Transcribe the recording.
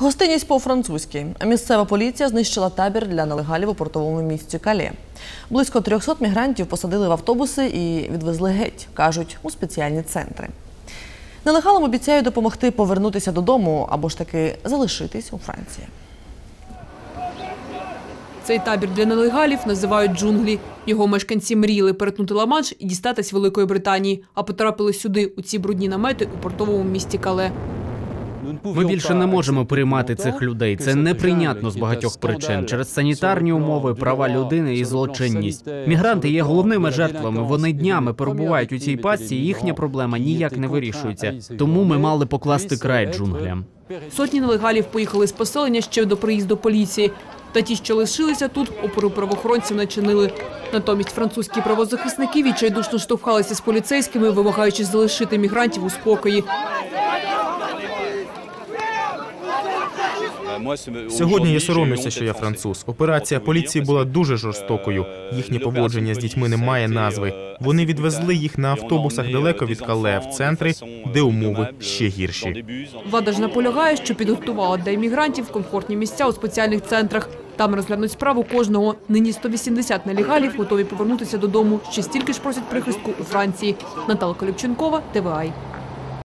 Гостинність по-французьки. Місцева поліція знищила табір для нелегалів у портовому місті Кале. Близько 300 мігрантів посадили в автобуси і відвезли геть, кажуть, у спеціальні центри. Нелегалам обіцяють допомогти повернутися додому або ж таки залишитись у Франції. Цей табір для нелегалів називають джунглі. Його мешканці мріяли перетнути Ла-Манш і дістатись Великої Британії, а потрапили сюди, у ці брудні намети у портовому місті Кале. Ми більше не можемо приймати цих людей. Це неприйнятно з багатьох причин через санітарні умови, права людини і злочинність. Мігранти є головними жертвами. Вони днями перебувають у цій пастці, і їхня проблема ніяк не вирішується. Тому ми мали покласти край джунглям. Сотні нелегалів поїхали з поселення ще до приїзду поліції. Та ті, що лишилися тут, опору правоохоронців не чинили. Натомість французькі правозахисники відчайдушно штовхалися з поліцейськими, вимагаючи залишити мігрантів у спокої. Сьогодні я соромлюся, що я француз. Операція поліції була дуже жорстокою. Їхнє поводження з дітьми не має назви. Вони відвезли їх на автобусах далеко від Кале в центри, де умови ще гірші. Влада ж наполягає, що підготувала для іммігрантів комфортні місця у спеціальних центрах. Там розглянуть справу кожного. Нині 180 нелегалів готові повернутися додому. Ще стільки ж просять прихистку у Франції. Наталка Любченкова, ТВАЙ.